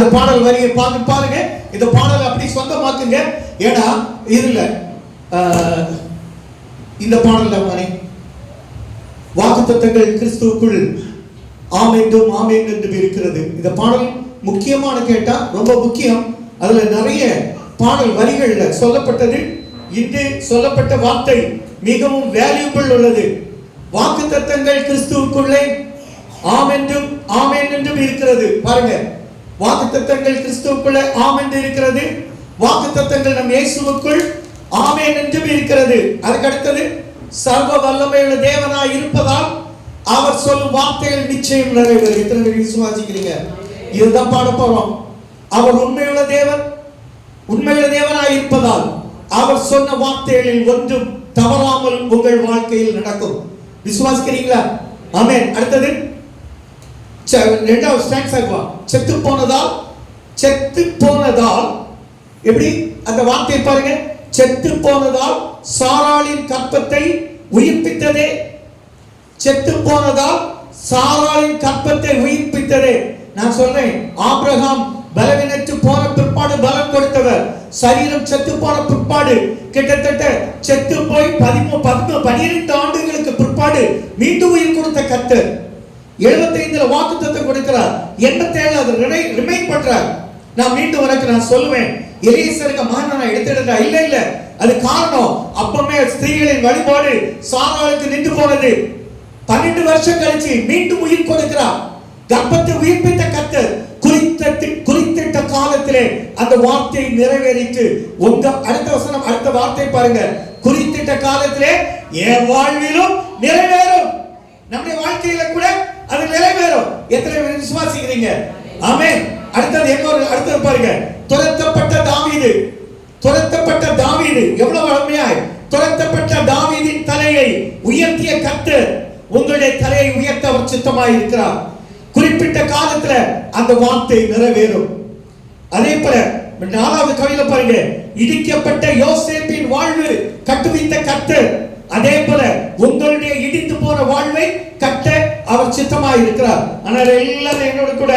அந்த பாடல் வரியை பார்த்து பாருங்க. இந்த பாடல் அப்படி சொந்தமாக்குங்க. ஏன்னா இதுல ஆஹ், இந்த பாடல்ல வாக்கு தத்தங்கள் கிறிஸ்துவுக்குள் ஆமேண்டும் என்றும் ஆமேன் இருக்கிறது. இந்த பாடல் முக்கியமான கேட்டா ரொம்ப முக்கியம். அதுல நிறைய பாடல் வரிகள்ல சொல்லப்பட்டது. இன்று சொல்லப்பட்ட வார்த்தை மிகவும் வேல்யூபிள் உள்ளது. வாக்கு தத்தங்கள் கிறிஸ்துவுக்குள்ளே ஆம் என்றும் ஆமேன் என்றும் இருக்கிறது. பாருங்க. வாக்குத்தத்தங்கள் கிறிஸ்துவுக்குள்ள ஆம் என்று இருக்கிறது. வாக்குத்தத்தங்கள் நம் இயேசுவுக்குள் ஆமேன் என்றும் இருக்கிறது. அதுக்கு அடுத்தது சர்வ வல்லமையுள்ள தேவனாய் இருப்பதால் அவர் சொல்லும் வார்த்தைகள் நிச்சயம் நிறைவேறும். எத்தனை பேர் விசுவாசிக்கிறீங்க இதுதான் பாட போறோம் அவர் உண்மையுள்ள தேவன் உண்மையுள்ள தேவனாய் இருப்பதால் அவர் சொன்ன வார்த்தைகளில் ஒன்றும் தவறாமல் உங்கள் வாழ்க்கையில் நடக்கும். விசுவாசிக்கிறீங்களா? ஆமேன். அடுத்தது ரெண்டாவது ஸ்டான்ஸ் ஆகுவா செத்து போனதால் செத்து போனதால் எப்படி? அந்த வார்த்தையை பாருங்க. செத்து போனதால் சாராளின் கற்பத்தை உயிர்ப்பித்ததே. செத்து போனதால் சாராளின் கற்பத்தை உயிர்ப்பித்ததே. நான் சொல்றேன் ஆபிரகாம் பலவீனற்று போன பிற்பாடு பலம் கொடுத்தவர். சரீரம் செத்து போன பிற்பாடு கிட்டத்தட்ட செத்து போய் பதிமூ பதிமூ பனிரெண்டு ஆண்டுகளுக்கு பிற்பாடு மீண்டும் உயிர் கொடுத்த கத்தர் எழுபத்தைந்துல வாக்குத்தத்தம் கொடுக்கிறார். எண்பத்தேழு அது ரிமைன் பண்றார். நான் மீண்டும் உனக்கு நான் சொல்லுவேன். எலியசருக்கு மகன் நான் எடுத்துடுறா இல்ல இல்ல. அது காரணம் அப்பமே ஸ்திரீகளின் வழிபாடு சாராளுக்கு நின்று போனது. பன்னெண்டு வருஷம் கழிச்சு மீண்டும் உயிர் கொடுக்கிறார். கர்ப்பத்தை உயிர்ப்பித்த கத்தர் குறித்த குறித்திட்ட காலத்திலே அந்த வார்த்தையை நிறைவேறிட்டு உங்க அடுத்த வசனம் அடுத்த வார்த்தை பாருங்க. குறித்திட்ட காலத்திலே என் வாழ்விலும் நிறைவேறும். நம்முடைய வாழ்க்கையில கூட அது நிறைவேறும். எத்தனை பேர் விசுவாசிக்கிறீங்க? ஆமே அடுத்தது இன்னொரு அடுத்தது பாருங்க துரத்தப்பட்ட தாவீது. துரத்தப்பட்ட தாவீது. எவ்வளவு வளமையாய் துரத்தப்பட்ட தாவீதின் தலையை உயர்த்திய கத்து உங்களுடைய தலையை உயர்த்த அவர் சித்தமாய் இருக்கிறார். குறிப்பிட்ட காலத்துல அந்த வார்த்தை நிறைவேறும். அதே போல நாலாவது கவிதை பாருங்க. இடிக்கப்பட்ட யோசேப்பின் வாழ்வு கட்டுவித்த கத்து அதே போல உங்களுடைய இடித்து போன வாழ்வை அவர் இருக்கிறார் ஆனால் எல்லாரும் என்னோட கூட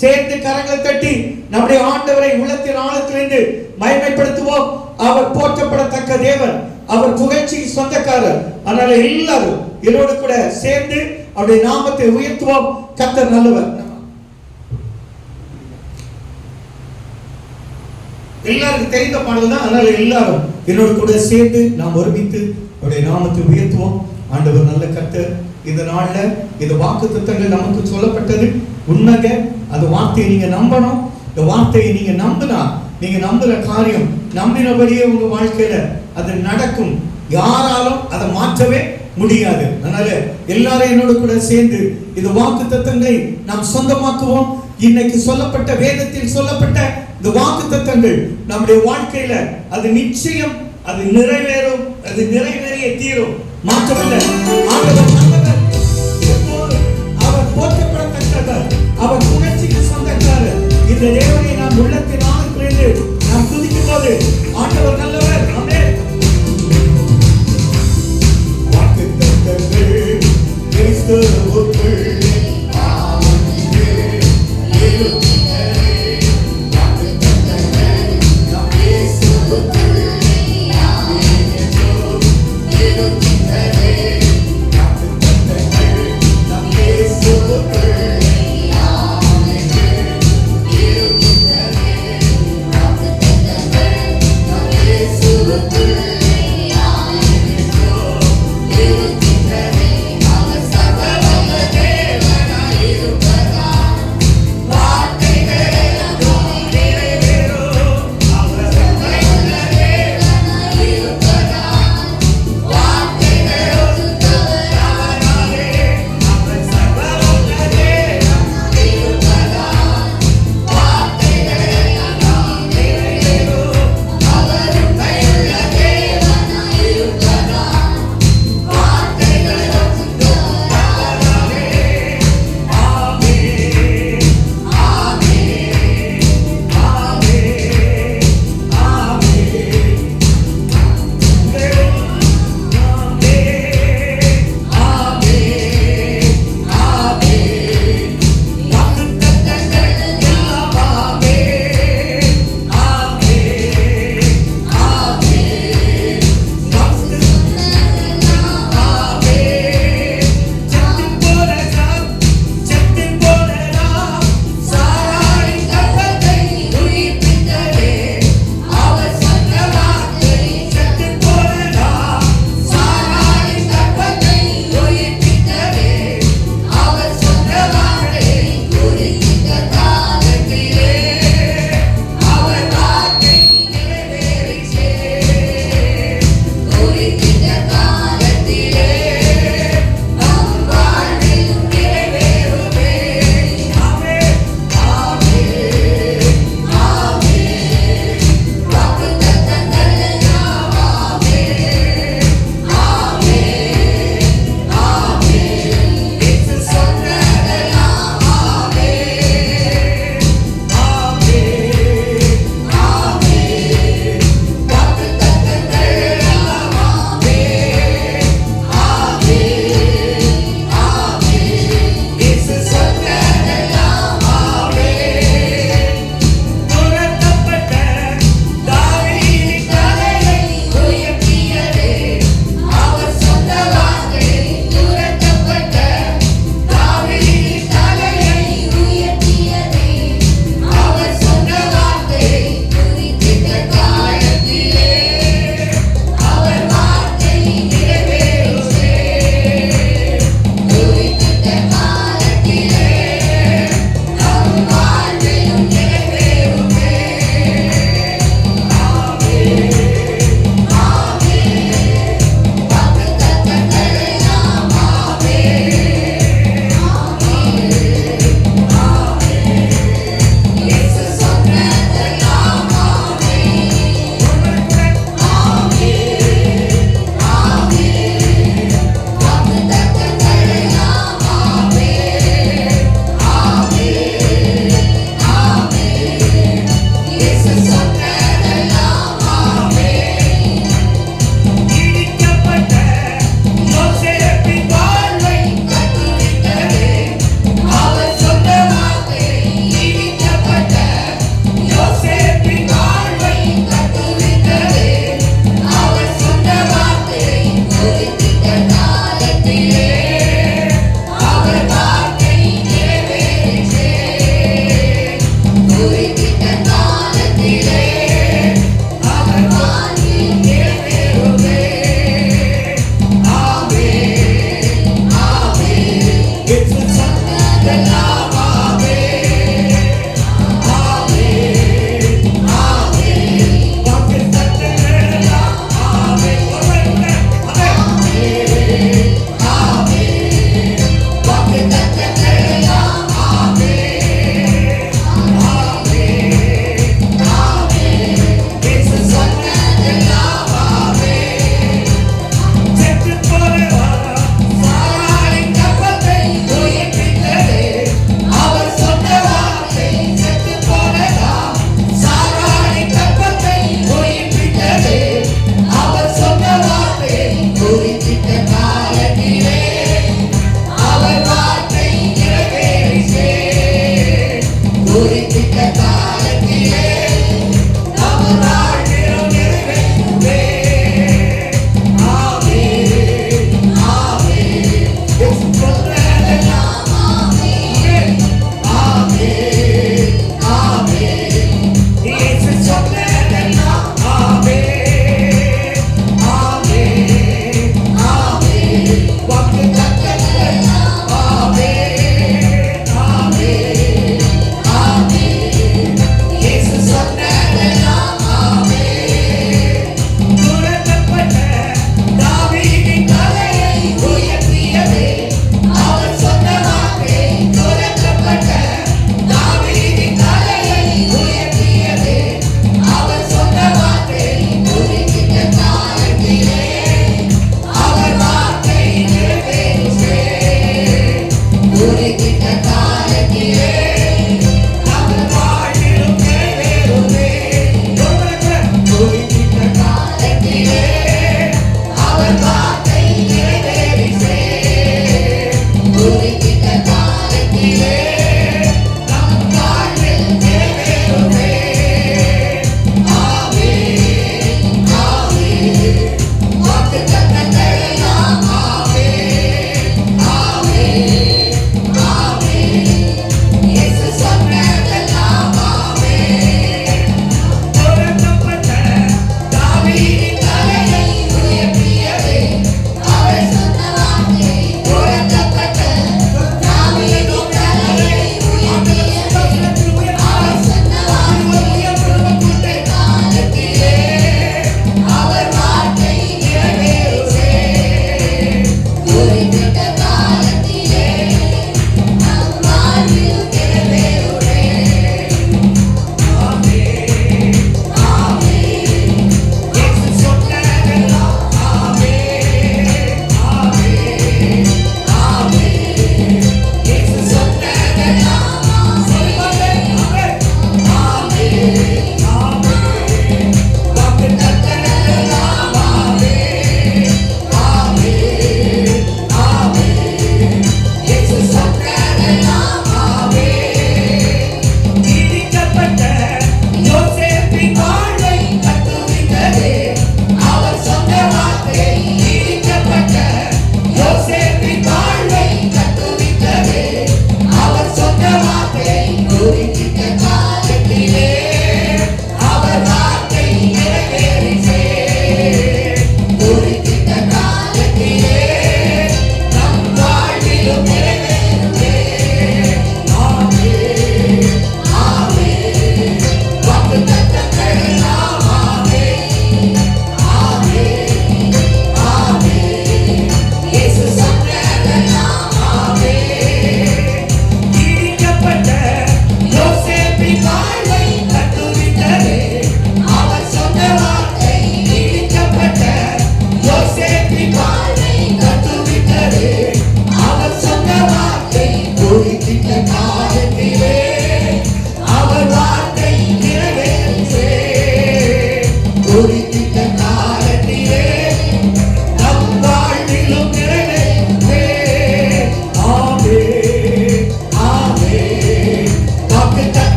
சேர்ந்து கரங்களை தட்டி நம்முடைய ஆண்டவரை உள்ளத்தின் ஆழத்திலிருந்து மயமைப்படுத்துவோம் அவர் போற்றப்படத்தக்க தேவன். அவர் புகழ்ச்சிக்கு சொந்தக்காரர். அதனால எல்லாரும் என்னோடு கூட சேர்ந்து அவருடைய நாமத்தை உயர்த்துவோம். கத்தர் நல்லவர். எல்லாருக்கும் தெரிந்த பாடல் தான் அதனால எல்லாரும் என்னோட கூட சேர்ந்து நாம் ஒருமித்து அவருடைய நாமத்தை உயர்த்துவோம். ஆண்டவர் நல்ல கத்தர் இந்த நாள்ல இந்த வாக்கு திட்டங்கள் நமக்கு சொல்லப்பட்டது. உண்மைங்க அந்த வார்த்தையை நீங்க நம்பணும். இந்த வார்த்தையை நீங்க நம்பினா நீங்க நம்புற காரியம் நம்பினபடியே உங்க வாழ்க்கையில அது நடக்கும். யாராலும் அதை மாற்றவே முடியாது. அதனால எல்லாரும் என்னோட கூட சேர்ந்து இந்த வாக்கு தத்தங்களை நாம் சொந்தமாக்குவோம். இன்னைக்கு சொல்லப்பட்ட வேதத்தில் சொல்லப்பட்ட இந்த வாக்கு தத்தங்கள் நம்முடைய வாழ்க்கையில அது நிச்சயம் அது நிறைவேறும் அது நிறைவேறிய தீரும். மாற்றமில்லை. அவர் புகழ்ச்சிக்கு சொந்தக்காரர். இந்த தேவனை நாம் உள்ளத்தின் ஆழத்திலிருந்து நாம் துதிக்கும் போது ஆண்டவர் நல்லவர். அமே வாக்குத்தத்தங்கள் கிறிஸ்துவுக்குள் சொன்னதெல்லாம்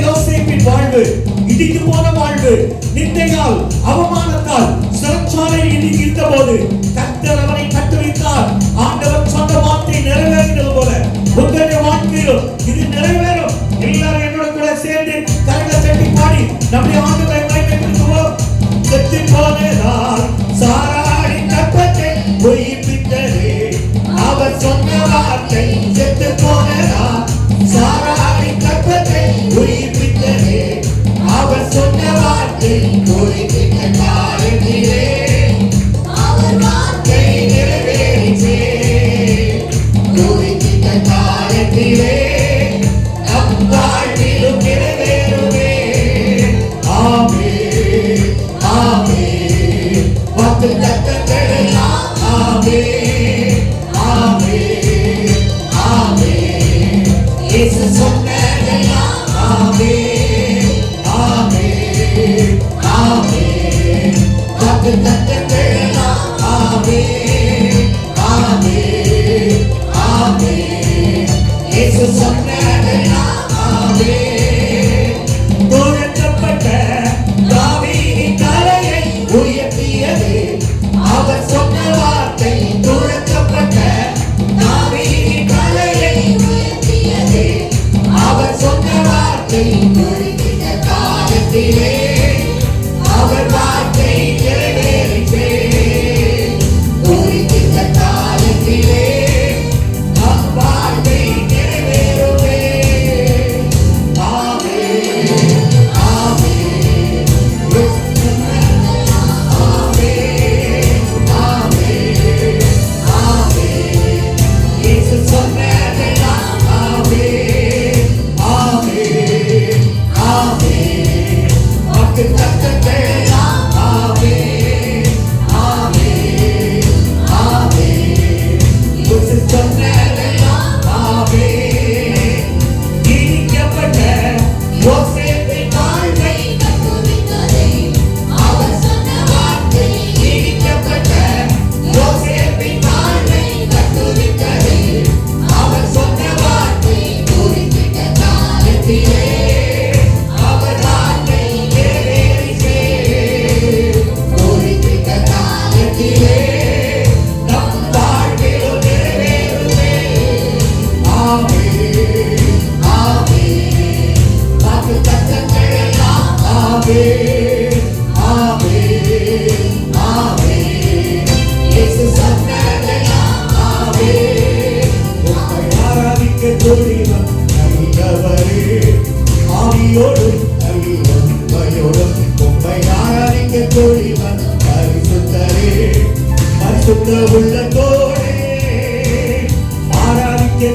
யோசிப்பின் வாழ்வு இடித்து போன வாழ்வு நிந்தையால் அவமானத்தால் சிறச்சாலையில் இன்னைக்கு இருந்த போது கத்தர் அவனை கட்டுவித்தார் ஆண்டவர் சொன்ன வார்த்தை நிறைவேறினது போல உங்களுடைய வாழ்க்கையிலும் இது நிறைவேறும். எல்லாரும் என்னோட கூட சேர்ந்து கரங்களை தட்டி பாடி நம்முடைய ஆண்டுகளை மயமைப்படுத்துவோம் செத்து போனேதான் சாரா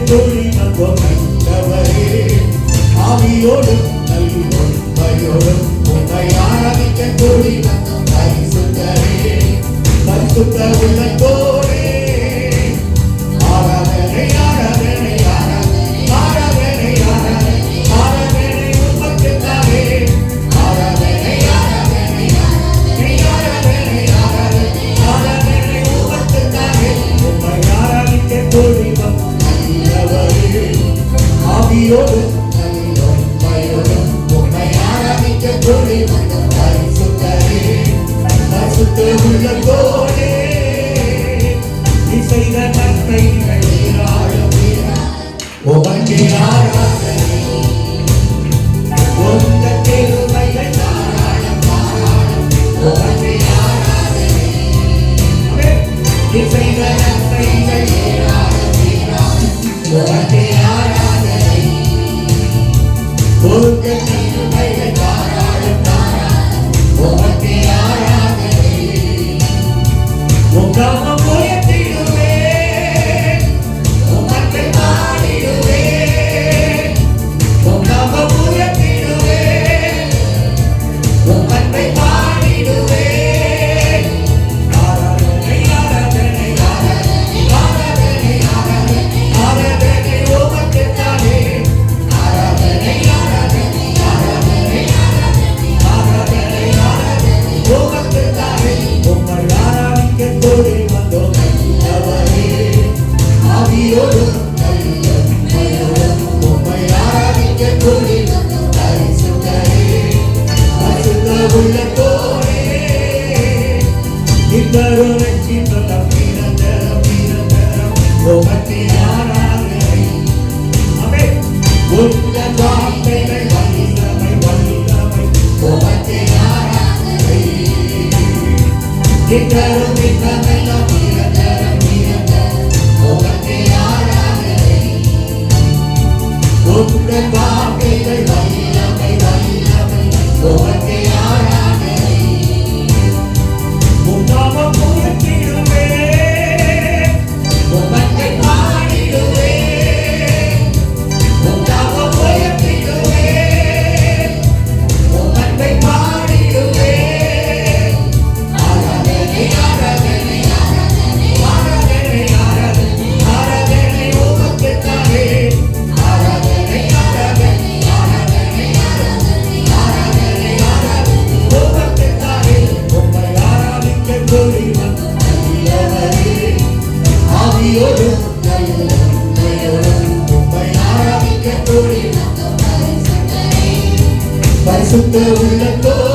தொழில்நுட்பம் கண்டவரே ஆவியோடும் கல்வியோடும் உண்மை ஆரம்பிக்க தொழில்நுட்பம் பரிசுத்தரே பரிசுத்த உள்ளத்தோடு es un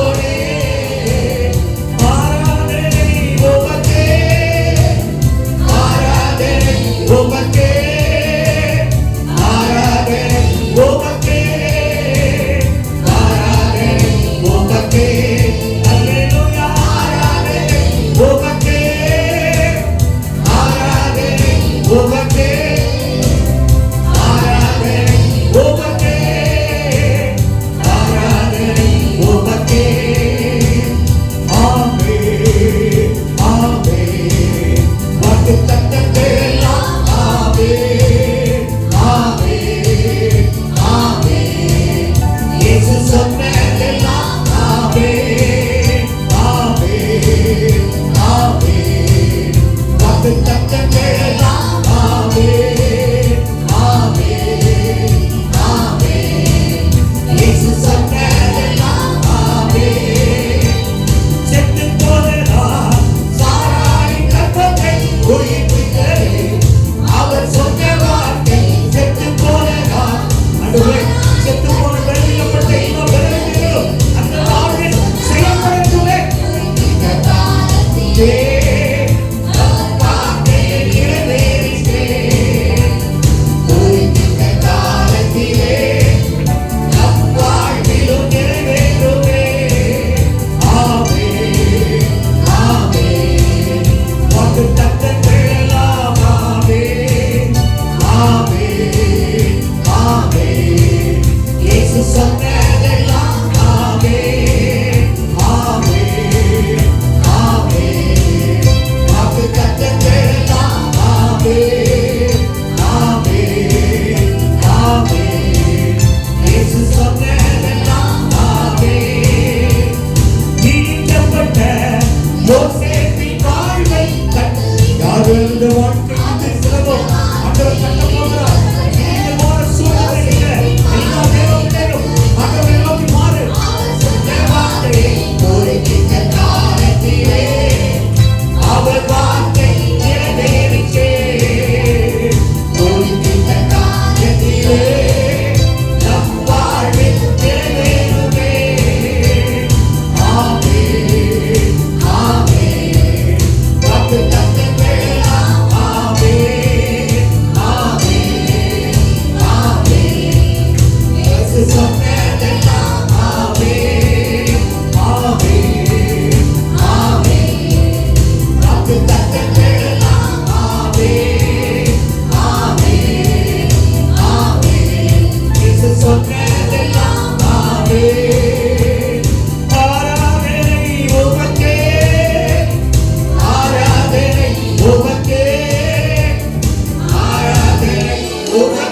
novo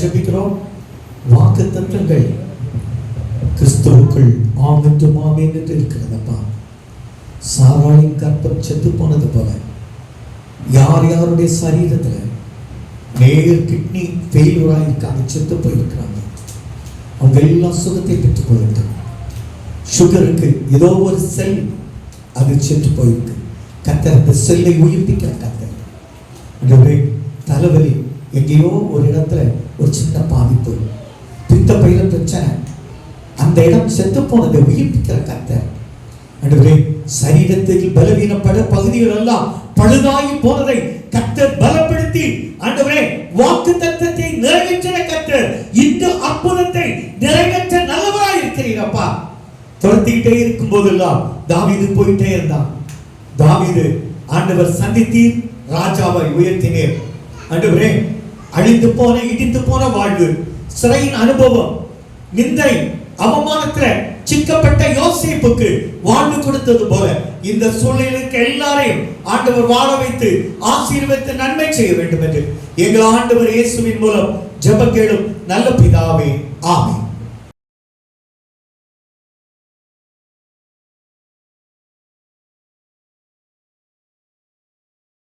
தர்மையான வாக்கு தத்தங்கள் கிறிஸ்துவுக்குள் ஆம் என்று மாமேன் என்று இருக்கிறதப்பா. சாராயின் கற்பம் செத்து போனது போல. யார் யாருடைய சரீரத்துல மேயர் கிட்னி ஃபெயிலூராக இருக்காங்க செத்து போயிருக்கிறாங்க. அவங்க எல்லாம் சுகத்தை பெற்று போயிருக்காங்க சுகருக்கு ஏதோ ஒரு செல் அது செத்து போயிருக்கு. கத்தர் அந்த செல்லை உயிர்ப்பிக்கிற கத்தர். தலைவலி எங்கேயோ ஒரு இடத்துல ஒரு சின்ன பாதிப்பு. பித்த பையில பிரச்சனை. அந்த இடம் செத்து போனதை உயிர்ப்பிக்கிற கத்தர் ஆண்டவரே சரீரத்தில் பலவீனப்பட பகுதிகள் எல்லாம் பழுதாகி போனதை கத்தர் பலப்படுத்தி ஆண்டவரே வாக்கு தத்தத்தை நிறைவேற்றின கத்தர் இந்த அற்புதத்தை நிறைவேற்ற நல்லவராய் இருக்கிறீரப்பா துரத்திக்கிட்டே இருக்கும் போதெல்லாம் தாவிது போயிட்டே இருந்தான். தாவிது ஆண்டவர் சந்தித்தீர் ராஜாவை உயர்த்தினேர். ஆண்டவரே அழிந்து போன இடிந்து போன வாழ்வு சிறையின் அனுபவம் நிந்தை அவமானத்துல சிக்கப்பட்ட யோசிப்புக்கு வாழ்வு கொடுத்தது போல இந்த சூழ்நிலைக்கு எல்லாரையும் ஆண்டவர் வாழ வைத்து ஆசீர்வதித்து நன்மை செய்ய வேண்டும் என்று எங்கள் ஆண்டவர் இயேசுவின் மூலம் ஜெபம் கேளும் நல்ல பிதாவே ஆமே